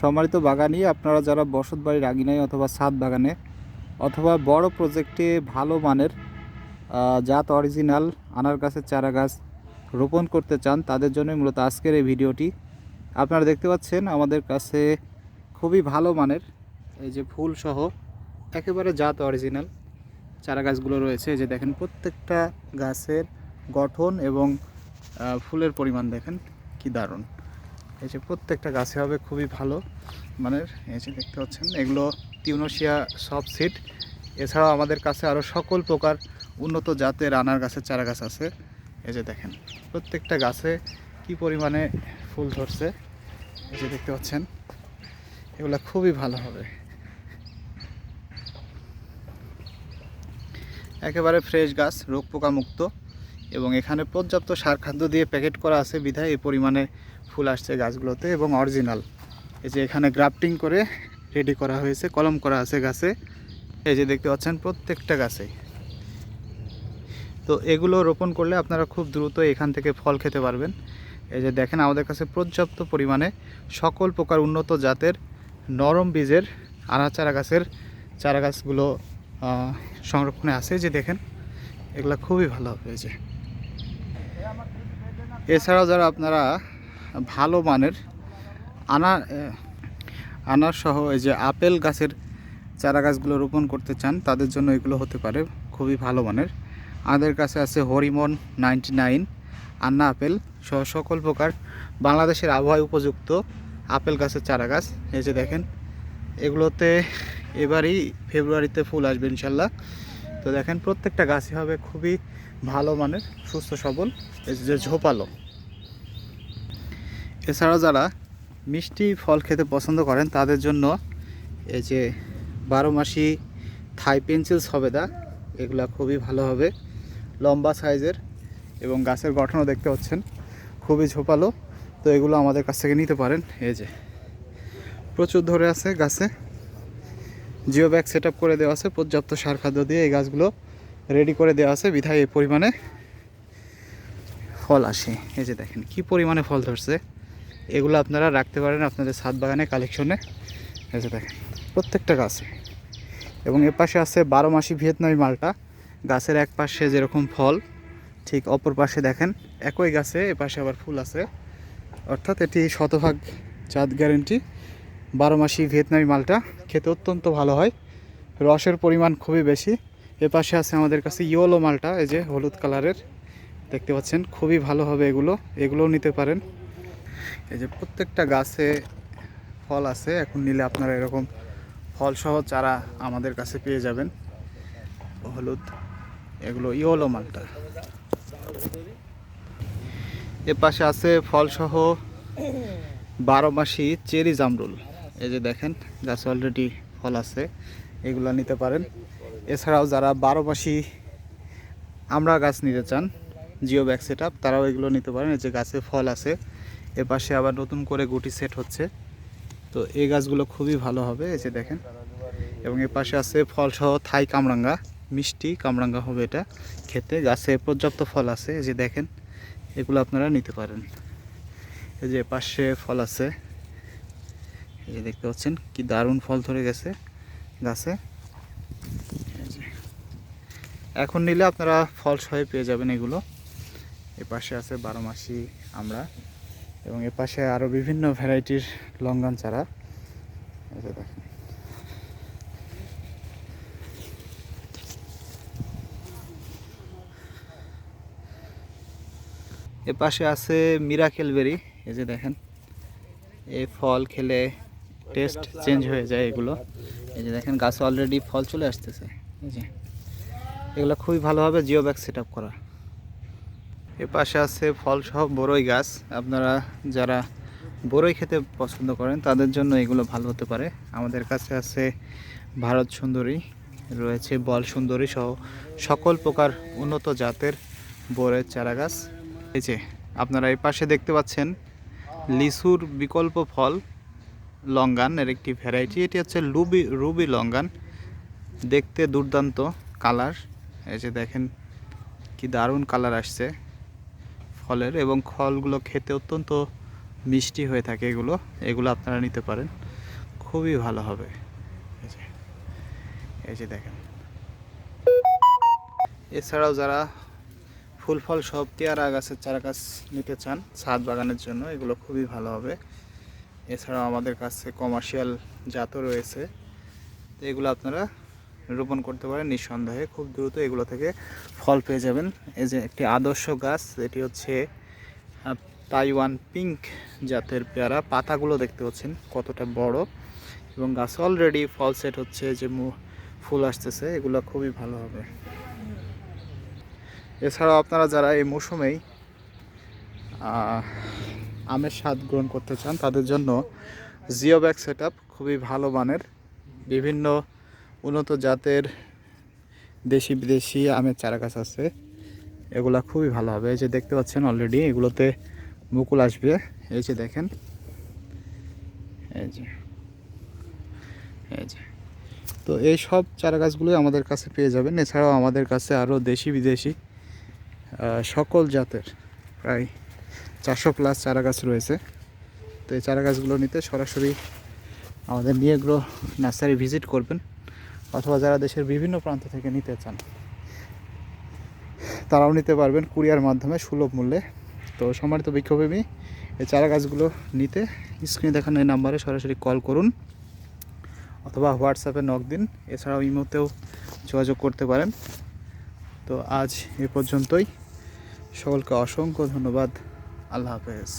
সম্মানিত বাগানি, আপনারা যারা বসত বাড়ির আঙিনায় অথবা ছাদ বাগানে অথবা বড় প্রজেক্টে ভালো মানের জাত অরিজিনাল আনার গাছের চারা গাছ রোপণ করতে চান, তাদের জন্য মূলত আজকের এই ভিডিওটি। আপনারা দেখতে পাচ্ছেন আমাদের কাছে খুবই ভালো মানের, এই যে ফুল সহ একেবারে জাত অরিজিনাল চারা গাছগুলো রয়েছে। যে দেখেন, প্রত্যেকটা গাছের গঠন এবং ফুলের পরিমাণ দেখেন, কি দারুণ। এই যে প্রত্যেকটা গাছে হবে খুবই ভালো মানের, এই যে দেখতে পাচ্ছেন, এগুলো টিউনোসিয়া সব সিড। এছাড়াও আমাদের কাছে আরও সকল প্রকার উন্নত জাতের আনার গাছের চারা গাছ আছে। এই যে দেখেন, প্রত্যেকটা গাছে কি পরিমাণে ফুল ধরছে, এই যে দেখতে পাচ্ছেন, এগুলো খুবই ভালো হবে। একেবারে ফ্রেশ গাছ রোগ পোকা মুক্ত এবং এখানে পর্যাপ্ত সার খাদ্য দিয়ে প্যাকেট করা আছে বিধায় এই পরিমাণে ফুল আসছে গাছগুলোতে এবং অরিজিনাল। এই যে এখানে গ্রাফটিং করে রেডি করা হয়েছে, কলম করা আছে গাছে। এই যে দেখতে পাচ্ছেন প্রত্যেকটা গাছেই তো এগুলো রোপণ করলে আপনারা খুব দ্রুত এখান থেকে ফল খেতে পারবেন। এই যে দেখেন আমাদের কাছে পর্যাপ্ত পরিমাণে সকল প্রকার উন্নত জাতের নরম বীজের আনা চারা গাছের চারা গাছগুলো সংরক্ষণে আছে। যে দেখেন, এগুলো খুবই ভালো যে এছাড়াও যারা আপনারা ভালো মানের আনা আহ, আনার সহ এই যে আপেল গাছের চারা গাছগুলো রোপণ করতে চান তাদের জন্য এগুলো হতে পারে খুবই ভালো মানের। আমাদের কাছে আছে Hariman ninety nine Anna apple সহ সকল প্রকার বাংলাদেশের আবহাওয়া উপযুক্ত আপেল গাছের চারা গাছ। এই যে দেখেন এগুলোতে এবারই ফেব্রুয়ারিতে ফুল আসবে ইনশাল্লাহ। তো দেখেন প্রত্যেকটা গাছই হবে খুবই ভালো মানের সুস্থ সবল। এই যে ঝোপালো। এছাড়াও যারা মিষ্টি ফল খেতে পছন্দ করেন, তাদের জন্য এই যে বারো মাসি থাই পেন্সিল সবেদা এগুলা খুবই ভালো হবে। লম্বা সাইজের এবং গাছের গঠনও দেখতে পাচ্ছেন, খুবই ঝোপালো। তো এগুলো আমাদের কাছ থেকে নিতে পারেন। এই যে প্রচুর ধরে আছে গাছে। জিও ব্যাগ সেট করে দেওয়া আছে, পর্যাপ্ত সার খাদ্য দিয়ে এই গাছগুলো রেডি করে দেওয়া আছে, বিধায় এই পরিমাণে ফল আসে। এই যে দেখেন, কি পরিমাণে ফল ধরছে। এগুলো আপনারা রাখতে পারেন আপনাদের ছাদ বাগানে কালেকশনে। যে দেখেন, প্রত্যেকটা গাছে। এবং এ পাশে আছে বারো মাসি ভিয়েতনামি মালটা। গাছের এক পাশে যেরকম ফল, ঠিক অপর পাশে দেখেন একই গাছে, এ পাশে আবার ফুল আছে। অর্থাৎ এটি শতভাগ চাঁদ গ্যারেন্টি। বারো মাসি ভিয়েতনামি মালটা খেতে অত্যন্ত ভালো হয়। রসের পরিমাণ খুবই বেশি। এ পাশে আছে আমাদের কাছে ইয়োলো মালটা, এই যে হলুদ কালারের। দেখতে পাচ্ছেন, খুবই ভালো হবে এগুলো। এগুলোও নিতে পারেন। এই যে প্রত্যেকটা গাছে ফল আছে, এখন নিলে আপনারা এরকম ফলসহ চারা আমাদের কাছে পেয়ে যাবেন। হলুদ, এগুলো ইয়োলো মালটা। এ পাশে আছে ফলসহ বারো মাসি চেরি জামরুল। এই যে দেখেন, গাছে অলরেডি ফল আছে, এগুলো নিতে পারেন। এছাড়াও যারা বারো মাসি আমরা গাছ নিতে চান জিও ব্যাগ সেট তারাও এগুলো নিতে পারেন। এই যে গাছে ফল আছে এ পাশে আবার নতুন করে গুটি সেট হচ্ছে। তো এই গাছগুলো খুবই ভালো হবে, এই যে দেখেন। এবং এ পাশে আছে ফলসহ থাই কামরাঙ্গা, মিষ্টি কামরাঙ্গা হবে এটা খেতে। গাছে পর্যাপ্ত ফল আছে, এই যে দেখেন, এগুলো আপনারা নিতে পারেন। এই যে পাশে ফল আছে, এই দেখতে পাচ্ছেন, কি দারুণ ফল ধরে গেছে গাছে। এখন নিলে আপনারা ফল সহ পেয়ে যাবেন এগুলো। এ পাশে আছে বারো মাসি আমরা। এবং এ পাশে আরও বিভিন্ন ভ্যারাইটির লঙ্গান চারা। এ পাশে আছে মিরাকেল বেরি। এই যে দেখেন। এই ফল খেলে টেস্ট চেঞ্জ হয়ে যায় এগুলো। এই যে দেখেন, গাছে অলরেডি ফল চলে আসতেছে। এই যে। এগুলো খুবই ভালোভাবে জিও ব্যাগ সেট করা। এ পাশে আছে ফল সহ বড়ই গাছ। আপনারা যারা বড়ই খেতে পছন্দ করেন, তাদের জন্য এগুলো ভালো হতে পারে। আমাদের কাছে আছে ভারত সুন্দরী, রয়েছে বল সুন্দরী সহ সকল প্রকার উন্নত জাতের বড়ের চারা গাছ। এই যে, আপনারা এই পাশে দেখতে পাচ্ছেন লিচুর বিকল্প ফল লঙ্গান, এর একটি ভ্যারাইটি এটি হচ্ছে লুবি, রুবি লঙ্গান। দেখতে দুর্দান্ত কালার এই যে দেখেন, কি দারুণ কালার আসছে। ফলের এবং ফলগুলো খেতে অত্যন্ত মিষ্টি হয়ে থাকে এগুলো। এগুলো আপনারা নিতে পারেন। খুবই ভালো হবে। এই যে দেখেন। এছাড়াও যারা ফুল ফল সব পেয়ারা গাছের চারা গাছ নিতে চান ছাদ বাগানের জন্য, এগুলো খুবই ভালো হবে। এছাড়াও আমাদের কাছে কমার্শিয়াল জাতও রয়েছে। তো এগুলো আপনারা রোপণ করতে পারেন, নিঃসন্দেহে খুব দ্রুত এগুলো থেকে ফল পেয়ে যাবেন। এই যে একটি আদর্শ গাছ এটি হচ্ছে তাইওয়ান পিঙ্ক জাতের পেয়ারা। পাতাগুলো দেখতে পাচ্ছেন কতটা বড়। এবং গাছ অলরেডি ফল সেট হচ্ছে, যে ফুল আসতেছে, এগুলো খুবই ভালো হবে। এছাড়াও আপনারা যারা এই মৌসুমেই আমের স্বাদ গ্রহণ করতে চান, তাদের জন্য জিও ব্যাগ সেট খুবই ভালো মানের। বিভিন্ন উন্নত জাতের দেশি বিদেশি আমের চারা গাছ আছে। এগুলা খুবই ভালো হবে। এই যে দেখতে পাচ্ছেন অলরেডি এগুলোতে মুকুল আসবে। এই যে দেখেন। এই যে। এই যে। তো এই সব চারা গাছগুলোই আমাদের কাছে পেয়ে যাবেন। এছাড়াও আমাদের কাছে আরও দেশি বিদেশি সকল জাতের প্রায় চারশো প্লাস চারা গাছ রয়েছে। তো এই চারা গাছগুলো নিতে সরাসরি আমাদের নিয়েগ্রো নার্সারি ভিজিট করবেন। অথবা যারা দেশের বিভিন্ন প্রান্ত থেকে নিতে চান, তারাও নিতে পারবেন কুরিয়ার মাধ্যমে সুলভ মূল্যে। তো সম্মানিত বিক্ষোভী এই চারা গাছগুলো নিতে স্ক্রিনে দেখানো এই নাম্বারে সরাসরি কল করুন অথবা হোয়াটসঅ্যাপে নক দিন। এছাড়াও ইমোতেও যোগাযোগ করতে পারেন। তো আজ এ পর্যন্তই। সকলকে অসংখ্য ধন্যবাদ। আল্লাহ হাফেজ।